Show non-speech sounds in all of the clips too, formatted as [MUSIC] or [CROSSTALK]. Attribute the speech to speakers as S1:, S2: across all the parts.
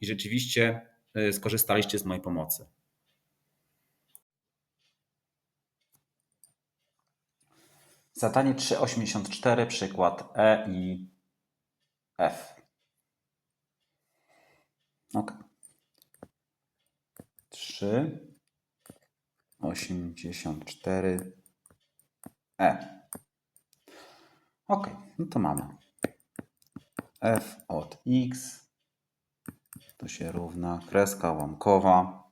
S1: i rzeczywiście y, skorzystaliście z mojej pomocy. Zadanie 384, przykład E i F. Ok. 3, 84, E. Ok, no to mamy. F od x to się równa kreska łamkowa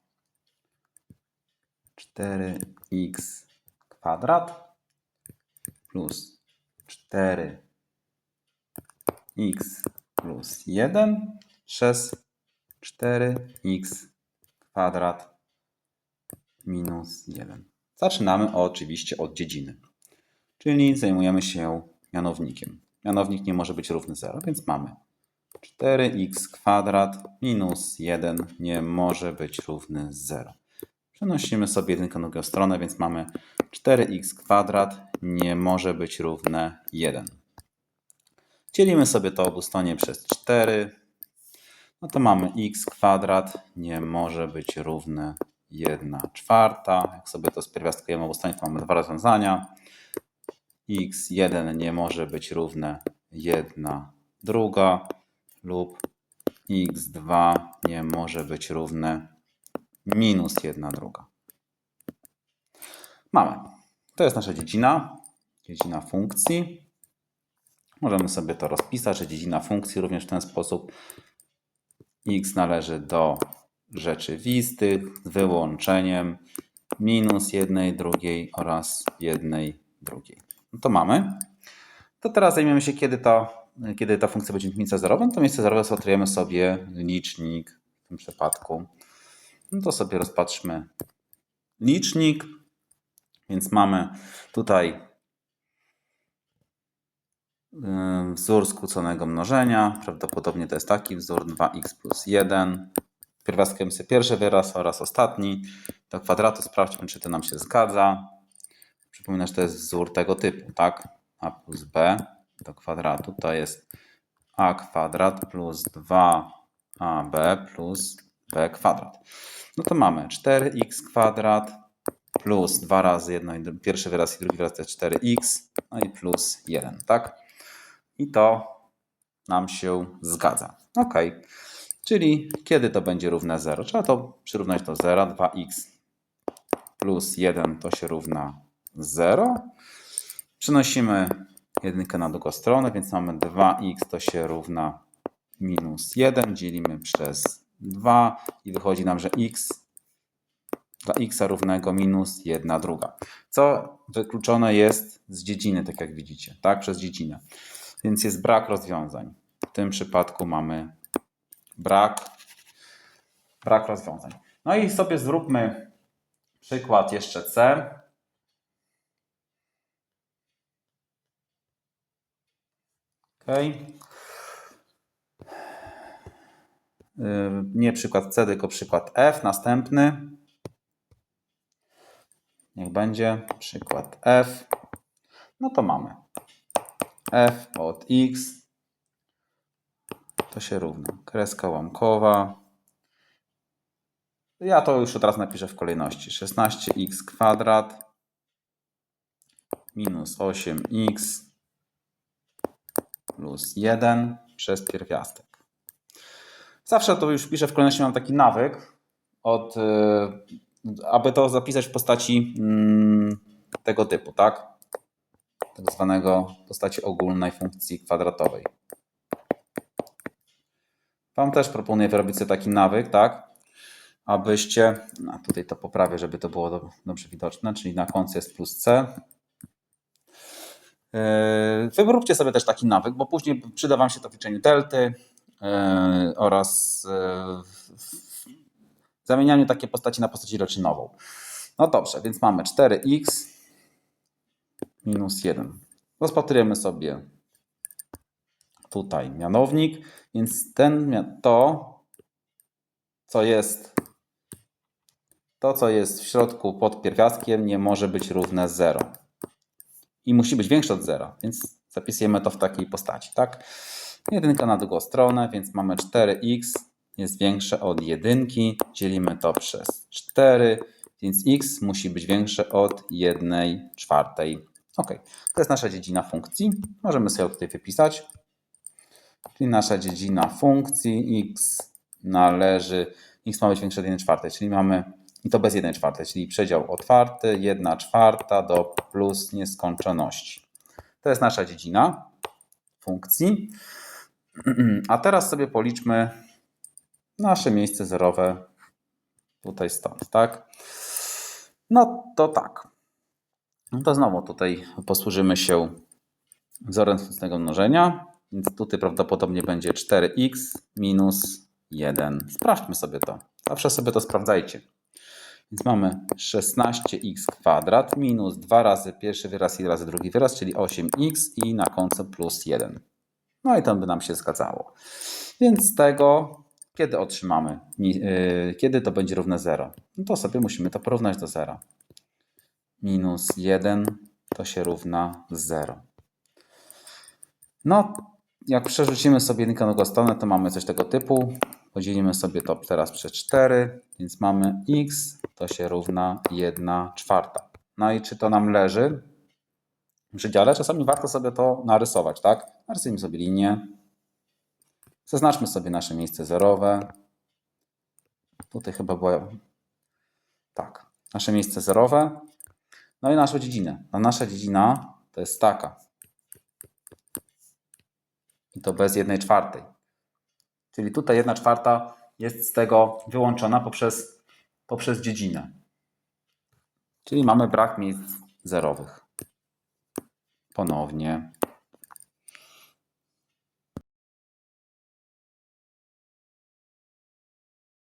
S1: 4x kwadrat plus 4x plus 1 przez 4x kwadrat minus 1. Zaczynamy oczywiście od dziedziny, czyli zajmujemy się mianownikiem. Mianownik nie może być równy 0, więc mamy 4x kwadrat minus 1 nie może być równy 0. Przenosimy sobie jedynkę na drugą stronę, więc mamy 4x kwadrat nie może być równe 1. Dzielimy sobie to obustonie przez 4. No to mamy x kwadrat nie może być równe 1 czwarta. Jak sobie to spierwiastkujemy obustonie, to mamy dwa rozwiązania. x1 nie może być równe 1 druga lub x2 nie może być równe minus 1 druga. Mamy. To jest nasza dziedzina, dziedzina funkcji. Możemy sobie to rozpisać, że dziedzina funkcji również w ten sposób x należy do rzeczywistych z wyłączeniem minus jednej drugiej oraz jednej drugiej. No to mamy. To teraz zajmiemy się, kiedy ta, kiedy ta funkcja będzie miejsce zerowe. No to miejsce zerowe zatrujemy sobie licznik w tym przypadku. No to sobie rozpatrzmy licznik. Więc mamy tutaj yy, wzór skróconego mnożenia. Prawdopodobnie to jest taki wzór 2x plus 1. Pierwiastkiem sobie pierwszy wyraz oraz ostatni. Do kwadratu sprawdźmy, czy to nam się zgadza. Przypominam, że to jest wzór tego typu, tak? A plus b do kwadratu to jest a kwadrat plus 2ab plus b kwadrat. No to mamy 4x kwadrat plus 2 razy jedno, pierwszy wyraz i drugi wyraz to jest 4x, no i plus 1, tak? I to nam się zgadza. Ok. Czyli kiedy to będzie równe 0? Trzeba to przyrównać do 0. 2x plus 1 to się równa 0. Przenosimy jedynkę na drugą stronę, więc mamy 2x to się równa minus 1. Dzielimy przez 2 i wychodzi nam, że x dla x równego minus 1 druga. Co wykluczone jest z dziedziny, tak jak widzicie, tak, przez dziedzinę. Więc jest brak rozwiązań. W tym przypadku mamy brak, brak rozwiązań. No i sobie zróbmy przykład jeszcze C. Okay. Nie przykład C, tylko przykład F. Następny. Niech będzie przykład F. No to mamy f od x to się równa kreska łamkowa. Ja to już od razu napiszę w kolejności. 16x kwadrat minus 8x plus 1 przez pierwiastek. Zawsze to już piszę w kolejności, mam taki nawyk, od, y, aby to zapisać w postaci mm, tego typu, tak? Tak zwanego postaci ogólnej funkcji kwadratowej. Wam też proponuję wyrobić sobie taki nawyk, tak? Abyście, no tutaj to poprawię, żeby to było do- dobrze widoczne, czyli na końcu jest plus C. Yy, Wyróbcie sobie też taki nawyk, bo później przyda Wam się to w liczeniu delty yy, oraz w zamienianiu takiej postaci na postaci roczynową. No dobrze, więc mamy 4x minus 1. Rozpatrujemy sobie tutaj mianownik, więc ten, to, co jest to, co jest w środku pod pierwiastkiem, nie może być równe 0. I musi być większe od 0, więc zapisujemy to w takiej postaci, tak? Jedynka na drugą stronę, więc mamy 4x jest większe od jedynki. Dzielimy to przez 4, więc x musi być większe od 1 czwartej. Ok, to jest nasza dziedzina funkcji. Możemy sobie tutaj wypisać. Czyli nasza dziedzina funkcji x należy, x ma być większe od 1 czwartej, czyli mamy, i to bez 1 czwartej, czyli przedział otwarty, 1 czwarta do plus nieskończoności. To jest nasza dziedzina funkcji. [CLEARS THROAT] A teraz sobie policzmy nasze miejsce zerowe tutaj stąd, tak? No to tak. No to znowu tutaj posłużymy się wzorem skutecznego mnożenia, więc tutaj prawdopodobnie będzie 4x minus 1. Sprawdźmy sobie to. Zawsze sobie to sprawdzajcie. Więc mamy 16x kwadrat minus 2 razy pierwszy wyraz i razy drugi wyraz, czyli 8x i na końcu plus 1. No i to by nam się zgadzało. Więc z tego, kiedy otrzymamy, yy, kiedy to będzie równe 0? No to sobie musimy to porównać do 0 minus 1 to się równa 0. No, jak przerzucimy sobie jedynkę na drugą stronę, to mamy coś tego typu. Podzielimy sobie to teraz przez 4, więc mamy x to się równa 1 czwarta. No i czy to nam leży w przedziale? Czasami warto sobie to narysować, tak? Narysujmy sobie linię. Zaznaczmy sobie nasze miejsce zerowe. Tutaj chyba była... Tak, nasze miejsce zerowe. No i naszą dziedzinę. A nasza dziedzina to jest taka. I to bez jednej czwartej. Czyli tutaj jedna czwarta jest z tego wyłączona poprzez, poprzez dziedzinę. Czyli mamy brak miejsc zerowych. Ponownie.